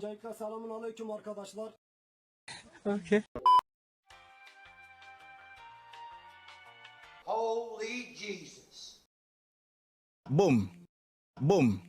Öncelikle selamun aleyküm arkadaşlar. Okay. Holy Jesus. Boom. Boom.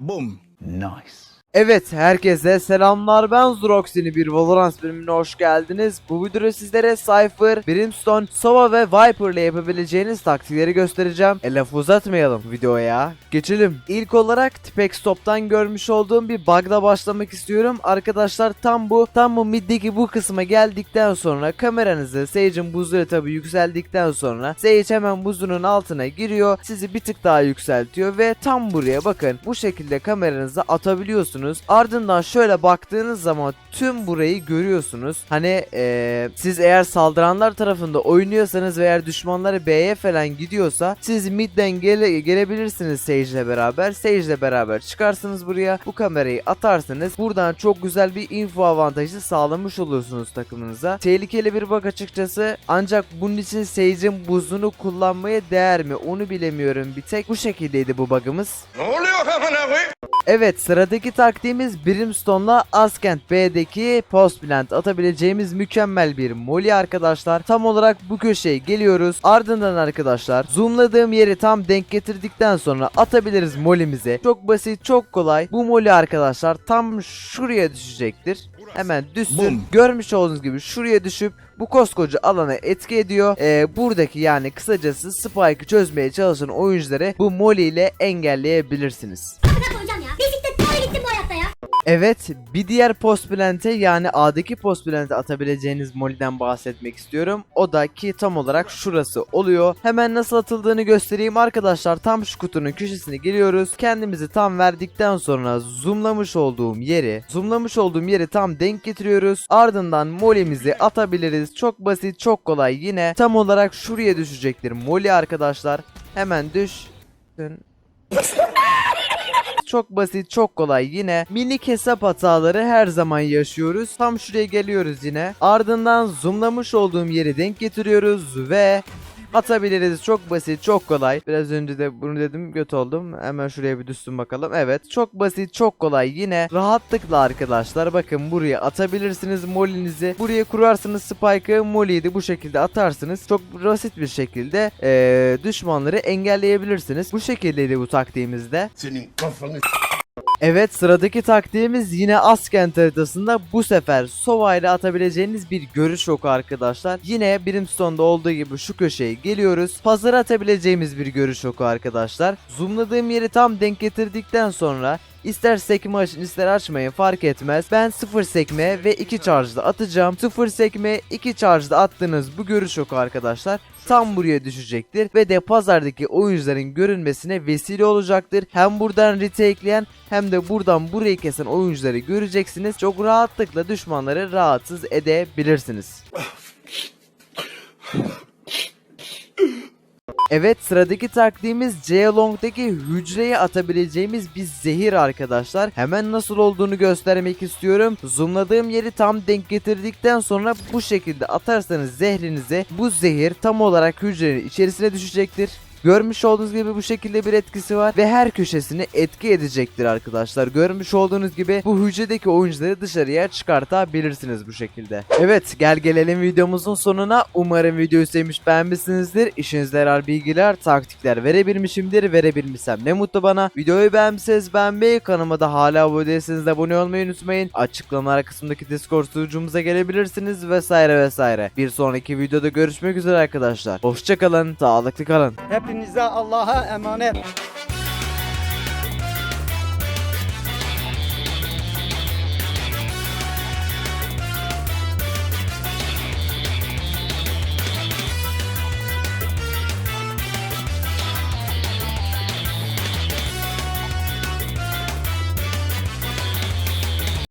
Boom. Nice. Evet herkese selamlar ben Zrox yeni bir Valorant bölümüne hoş geldiniz. Bu videoda sizlere Cypher, Brimstone, Sova ve Viper ile yapabileceğiniz taktikleri göstereceğim. E lafı uzatmayalım videoya. Geçelim. İlk olarak Tipex Top'tan görmüş olduğum bir bug'la başlamak istiyorum. Arkadaşlar tam bu tam bu middeki bu kısma geldikten sonra kameranızı Sage'in buzları tabi yükseldikten sonra Sage hemen buzunun altına giriyor. Sizi bir tık daha yükseltiyor ve tam buraya bakın bu şekilde kameranızı atabiliyorsunuz. Ardından şöyle baktığınız zaman tüm burayı görüyorsunuz. Hani eee, siz eğer saldıranlar tarafında oynuyorsanız ve eğer düşmanları B'ye falan gidiyorsa siz midden gele, gelebilirsiniz Sage ile beraber. Sage ile beraber çıkarsınız buraya. Bu kamerayı atarsınız. Buradan çok güzel bir info avantajı sağlamış olursunuz takımınıza. Tehlikeli bir bak açıkçası. Ancak bunun için Sage'in buzunu kullanmaya değer mi? Onu bilemiyorum bir tek. Bu şekildeydi bu bug'ımız. Ne oluyor amına koyayım? Evet sıradaki taktiğimiz Brimstone'la Askent B'deki post plant atabileceğimiz mükemmel bir molly arkadaşlar. Tam olarak bu köşeye geliyoruz. Ardından arkadaşlar zoomladığım yeri tam denk getirdikten sonra atabiliriz molly'mize. Çok basit çok kolay. Bu molly arkadaşlar tam şuraya düşecektir. Hemen düşsün. Boom. Görmüş olduğunuz gibi şuraya düşüp bu koskoca alana etki ediyor. Ee, buradaki yani kısacası Spike'ı çözmeye çalışan oyuncuları bu molly ile engelleyebilirsiniz. Evet bir diğer post plant'e yani A'daki post plant'e atabileceğiniz molly'den bahsetmek istiyorum. O da ki tam olarak şurası oluyor. Hemen nasıl atıldığını göstereyim arkadaşlar. Tam şu kutunun köşesine geliyoruz. Kendimizi tam verdikten sonra zoomlamış olduğum yeri, zoomlamış olduğum yeri tam denk getiriyoruz. Ardından molly'mizi atabiliriz. Çok basit, çok kolay. Yine tam olarak şuraya düşecektir molly arkadaşlar. Hemen düşsün. Çok basit, çok kolay yine. Minik hesap hataları her zaman yaşıyoruz. Tam şuraya geliyoruz yine. Ardından zoomlamış olduğum yeri denk getiriyoruz ve atabiliriz. Çok basit, çok kolay. Biraz önce de bunu dedim, göt oldum. Hemen şuraya bir düşsün bakalım. Evet, çok basit, çok kolay. Yine rahatlıkla arkadaşlar bakın buraya atabilirsiniz molinizi. Buraya kurarsınız spike'ı, molly'yi de bu şekilde atarsınız. Çok basit bir şekilde eee, düşmanları engelleyebilirsiniz. Bu şekildeydi bu taktiğimizde. Senin kafanı Evet sıradaki taktiğimiz yine Askent haritasında bu sefer Sova ile atabileceğiniz bir görüş oku arkadaşlar. Yine Brimstone'da olduğu gibi şu köşeye geliyoruz. Pazara atabileceğimiz bir görüş oku arkadaşlar. Zoomladığım yeri tam denk getirdikten sonra İster sekme açın ister açmayın fark etmez. Ben 0 sekme ve 2 charge'da atacağım. 0 sekme 2 charge'da attığınız bu görüş oku arkadaşlar tam buraya düşecektir ve de pazardaki oyuncuların görünmesine vesile olacaktır. Hem buradan retake'leyen hem de buradan burayı kesen oyuncuları göreceksiniz. Çok rahatlıkla düşmanları rahatsız edebilirsiniz. Evet sıradaki taktiğimiz C Long'daki hücreye atabileceğimiz bir zehir arkadaşlar. Hemen nasıl olduğunu göstermek istiyorum. Zoomladığım yeri tam denk getirdikten sonra bu şekilde atarsanız zehrinizi bu zehir tam olarak hücrenin içerisine düşecektir. Görmüş olduğunuz gibi bu şekilde bir etkisi var ve her köşesini etki edecektir arkadaşlar. Görmüş olduğunuz gibi bu hücredeki oyuncuları dışarıya çıkartabilirsiniz bu şekilde. Evet gel gelelim videomuzun sonuna. Umarım videoyu sevmiş beğenmişsinizdir. İşinize yarar bilgiler, taktikler verebilmişimdir. Verebilmişsem ne mutlu bana. Videoyu beğenmişseniz beğenmeyi, kanalıma da hala abone değilseniz de abone olmayı unutmayın. Açıklamalar kısmındaki Discord sunucumuza gelebilirsiniz vesaire vesaire. Bir sonraki videoda görüşmek üzere arkadaşlar. Hoşçakalın, sağlıklı kalın. Hepinize Allah'a emanet.